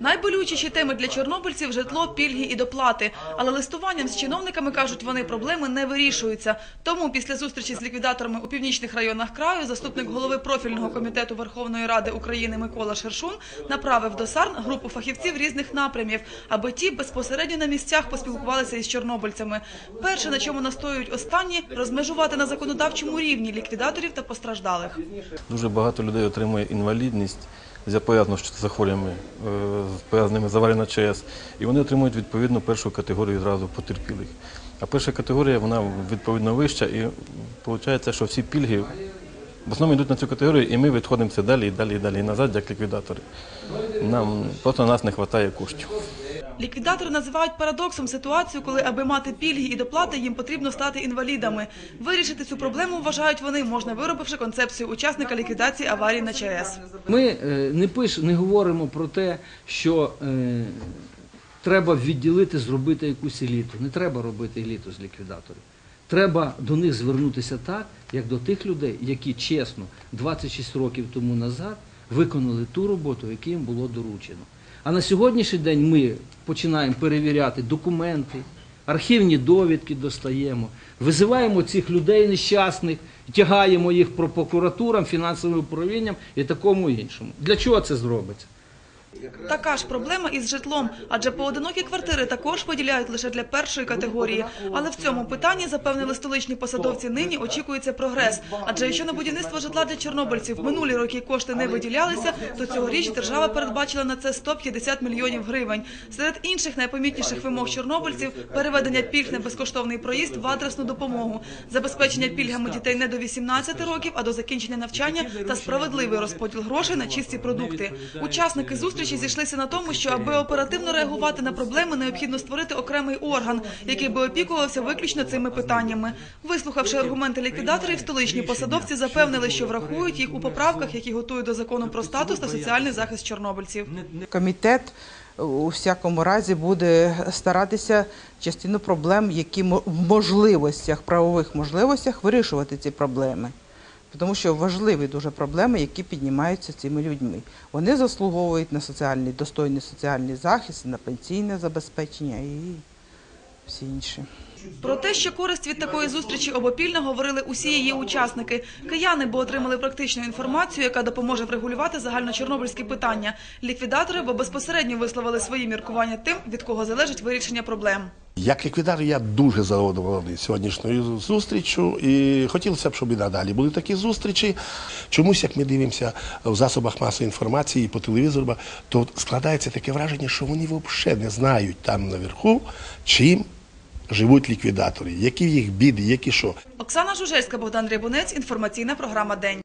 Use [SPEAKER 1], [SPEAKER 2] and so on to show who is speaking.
[SPEAKER 1] Найболючіші теми для чорнобильців – житло, пільги і доплати. Але листуванням з чиновниками, кажуть вони, проблеми не вирішуються. Тому після зустрічі з ліквідаторами у північних районах краю заступник голови профільного комітету Верховної Ради України Микола Шершун направив до САРН групу фахівців різних напрямів, аби ті безпосередньо на місцях поспілкувалися із чорнобильцями. Перше, на чому настоюють останні – розмежувати на законодавчому рівні ліквідаторів та постраждалих.
[SPEAKER 2] Дуже багато людей отримує інвалідність за пов'язаними з захворюваннями, з пов'язаними з на. І вони отримують відповідну першу категорію зразу потерпілих. А перша категорія вона відповідно вища, і виходить, що всі пільги в основному йдуть на цю категорію, і ми відходимо все далі і далі і далі і назад, як ліквідатори. Нам просто нас не вистачає коштів.
[SPEAKER 1] Ліквідатори називають парадоксом ситуацію, коли, аби мати пільги і доплати, їм потрібно стати інвалідами. Вирішити цю проблему, вважають вони, можна виробивши концепцію учасника ліквідації аварії на ЧАЕС.
[SPEAKER 3] Ми е, не пиш, не говоримо про те, що е, треба відділити, зробити якусь еліту. Не треба робити еліту з ліквідаторів. Треба до них звернутися так, як до тих людей, які чесно 26 років тому назад виконали ту роботу, яку їм було доручено. А на сьогоднішній день ми починаємо перевіряти документи, архівні довідки достаємо, визиваємо цих людей нещасних, тягаємо їх про прокуратурам, фінансовим управлінням і такому іншому. Для чого це зробиться?
[SPEAKER 1] Така ж проблема із житлом, адже поодинокі квартири також виділяють лише для першої категорії. Але в цьому питанні, запевнили столичні посадовці, нині очікується прогрес. Адже якщо на будівництво житла для чорнобильців минулі роки кошти не виділялися, то цьогоріч держава передбачила на це 150 мільйонів гривень. Серед інших найпомітніших вимог чорнобильців – переведення пільг на безкоштовний проїзд в адресну допомогу, забезпечення пільгами дітей не до 18 років, а до закінчення навчання та справедливий розподіл грошей на чисті продукти. Учасники зустрічі зійшлися на тому, що аби оперативно реагувати на проблеми, необхідно створити окремий орган, який би опікувався виключно цими питаннями. Вислухавши аргументи ліквідаторів, столичні посадовці запевнили, що врахують їх у поправках, які готують до закону про статус та соціальний захист чорнобильців.
[SPEAKER 4] Комітет у всякому разі буде старатися частину проблем, які в можливостях, правових можливостях вирішувати ці проблеми. Тому що важливі дуже проблеми, які піднімаються цими людьми. Вони заслуговують на соціальний, достойний соціальний захист, на пенсійне забезпечення і всі інші.
[SPEAKER 1] Про те, що користь від такої зустрічі обопільно говорили усі її учасники. Кияни бо отримали практичну інформацію, яка допоможе врегулювати загальночорнобильські питання. Ліквідатори бо безпосередньо висловили свої міркування тим, від кого залежить вирішення проблем.
[SPEAKER 5] Як ліквідатор я дуже задоволений сьогоднішньою зустрічю і хотілося б, щоб і надалі були такі зустрічі. Чомусь, як ми дивимося в засобах масової інформації по телевізору, то складається таке враження, що вони взагалі не знають там наверху, чим живуть ліквідатори, які їх біди, які що.
[SPEAKER 1] Оксана Жужельська, Богдан Рябунець. Інформаційна програма День.